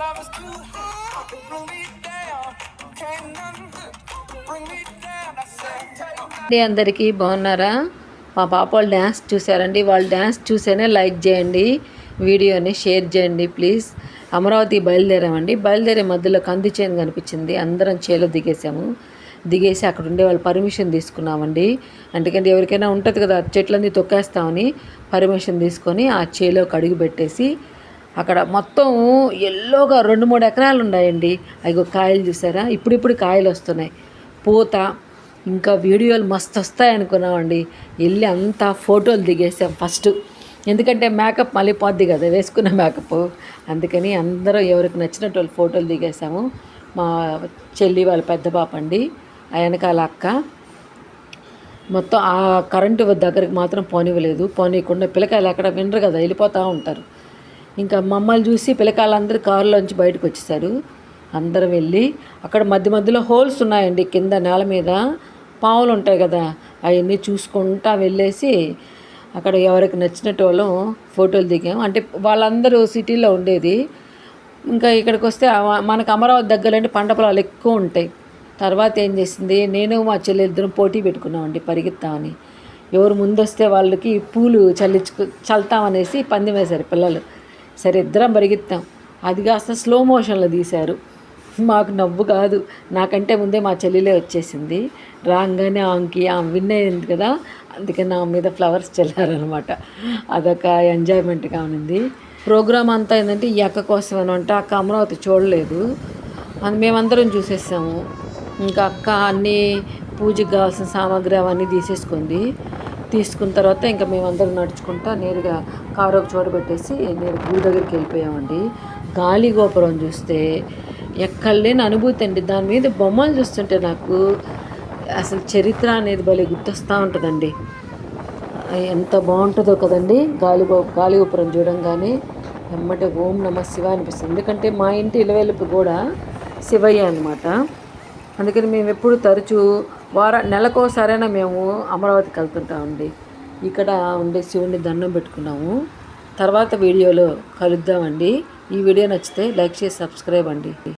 love is too high bring me down. Can't none bring me down. I said, take అండి అందరికీ బాగున్నారా? మా పాప వాళ్ళు డ్యాన్స్ చూసారండి వాళ్ళు డ్యాన్స్ చూసేనే లైక్ చేయండి. వీడియోని షేర్ చేయండి ప్లీజ్. అమరావతి బయలుదేరామండి. బయలుదేరే మధ్యలో కంది చేను కనిపించింది. అందరం చేలో దిగేసాము దిగేసి అక్కడ ఉండే వాళ్ళు పర్మిషన్ తీసుకున్నామండి. ఎందుకంటే ఎవరికైనా ఉంటుంది కదా చెట్లన్నీ తొక్కేస్తామని పర్మిషన్ తీసుకొని ఆ చేలోకి అడుగు పెట్టేసి అక్కడ మొత్తం ఎల్లోగా రెండు మూడు ఎకరాలు ఉన్నాయండి. అవి కాయలు చూసారా? ఇప్పుడిప్పుడు కాయలు వస్తున్నాయి. పూత ఇంకా వీడియోలు మస్తు వస్తాయి అనుకున్నామండి. వెళ్ళి అంతా ఫోటోలు దిగేసాం ఫస్ట్. ఎందుకంటే మేకప్ మళ్ళీ పోద్ది కదా వేసుకున్న మేకప్. అందుకని అందరూ ఎవరికి నచ్చినట్టు వాళ్ళు ఫోటోలు దిగేసాము. మా చెల్లి వాళ్ళ పెద్ద పాప అండి ఆ వెనకాల అక్క. మొత్తం ఆ కరెంటు దగ్గరికి మాత్రం పోనివ్వలేదు. పోనీయకుండా పిల్లకాయలు అక్కడ వినరు కదా వెళ్ళిపోతూ ఉంటారు. ఇంకా మమ్మల్ని చూసి పిల్లకాయలందరూ కారులోంచి బయటకు వచ్చేసారు అందరం వెళ్ళి అక్కడ మధ్య మధ్యలో హోల్స్ ఉన్నాయండి కింద నేల మీద. పావులు ఉంటాయి కదా అవన్నీ చూసుకుంటా వెళ్ళేసి అక్కడ ఎవరికి నచ్చినట్టు వాళ్ళం ఫోటోలు దిగాం. అంటే వాళ్ళందరూ సిటీలో ఉండేది. ఇంకా ఇక్కడికి వస్తే మనకు అమరావతి దగ్గర అంటే పంట పొలాలు ఎక్కువ ఉంటాయి. తర్వాత ఏం చేసింది నేను మా చెల్లి ఇద్దరం పోటీ పెట్టుకున్నామండి పరిగెత్తామని. ఎవరు ముందొస్తే వాళ్ళకి పూలు చల్లించుకు చల్తామనేసి పందెం వేశారు పిల్లలు. సరే ఇద్దరం పరిగెత్తాం. అది కాస్త స్లో మోషన్లో తీశారు. మాకు నవ్వు కాదు. నాకంటే ముందే మా చెల్లిలే వచ్చేసింది. రాగానే ఆమెకి ఆమె విన్ అయింది కదా. అందుకే నా మీద ఫ్లవర్స్ చల్లారనమాట అదొక ఎంజాయ్మెంట్గా ఉంది ప్రోగ్రామ్ అంతా ఏంటంటే ఈ అక్క కోసం అని అంటే అక్క అమరావతి చూడలేదు. అది మేమందరం చూసేసాము. ఇంకా అక్క అన్నీ పూజకు కావాల్సిన సామాగ్రి అవన్నీ తీసేసుకుంది. తీసుకున్న తర్వాత ఇంకా మేమందరం నడుచుకుంటా నేరుగా కారు ఒక చోట పెట్టేసి నేను గుడి దగ్గరికి వెళ్ళిపోయామండి. గాలి గోపురం చూస్తే ఎక్కడ లేని అనుభూతి అండి. దాని మీద బొమ్మలు చూస్తుంటే నాకు అసలు చరిత్ర అనేది భలే గుర్తొస్తూ ఉంటుందండి. ఎంత బాగుంటుందో కదండి గాలి గాలి గోపురం చూడంగానే వెంబడి ఓం నమ శివ అనిపిస్తుంది. ఎందుకంటే మా ఇంటి ఇలవేలుపు కూడా శివయ్య అనమాట అందుకని మేము ఎప్పుడు తరచూ వార నెలకోసారైనా మేము అమరావతికి వెళ్తుంటామండి ఇక్కడ ఉండే శివుని దండం పెట్టుకున్నాము. తర్వాత వీడియోలో కలుద్దామండి ఈ వీడియో నచ్చితే లైక్ చేసి సబ్స్క్రైబ్ అండి.